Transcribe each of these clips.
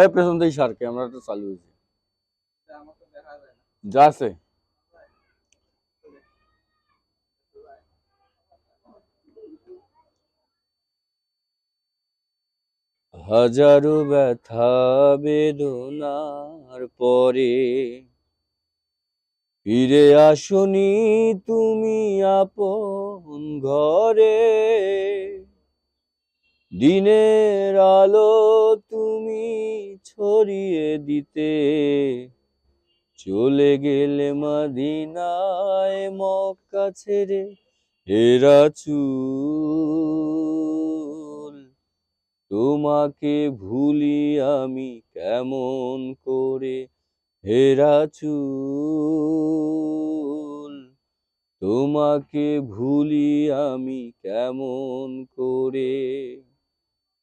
এ পেছন থেকে সার ক্যামেরাটা চালু হয়েছে। যা আছে। হাজারো ব্যথা বেদনার পরে ফিরে আসনি তুমি আপন ঘরে। দিনের আলো তুমি ছড়িয়ে দিতে। চলে গেলে মাদিনায় মক্কা ছেড়ে হেরা চুল। তোমাকে ভুলি আমি কেমন করে হেরা চুল? তোমাকে ভুলি আমি কেমন করে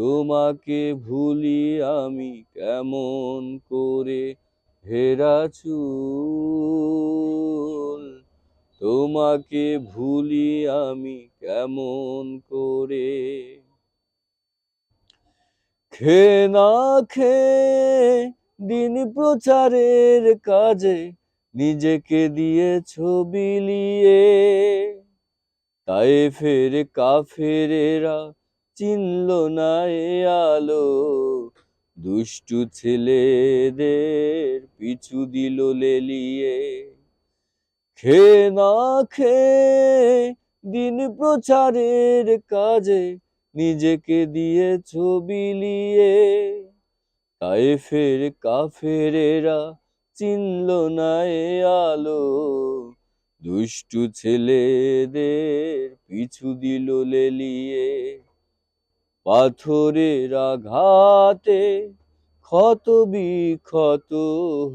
তোমাকে ভুলি আমি কেমন করে হেরা চুল? তোমাকে ভুলি আমি কেমন করে? খে না খে দিন প্রচারের কাজে নিজেকে দিয়ে ছবি লিয়ে তাই ফের কাফেরেরা চিনল না এ আলো। দুষ্টু ছেলেদের পিছু দিল লেলিয়ে। খে না খে দিন প্রচারের কাজে নিজেকে দিয়ে ছবি লিয়ে। তাই ফের কাফেরেরা চিনল না এ আলো। দুষ্টু ছেলেদের পিছু দিল লেলিয়ে। পাথরের আঘাতে ক্ষত বিক্ষত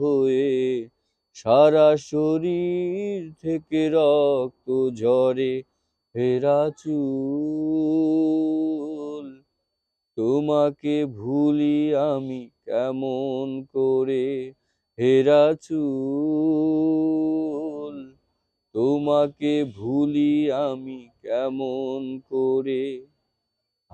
হয়ে সারা শরীর থেকে রক্ত ঝরে ফেরা চুল। তোমাকে ভুলি আমি কেমন করে হেরা চুল? তোমাকে ভুলি আমি কেমন করে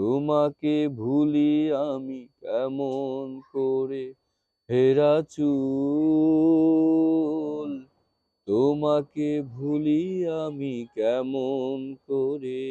তোমাকে ভুলি আমি কেমন করে হেরা চুল? তোমাকে ভুলি আমি কেমন করে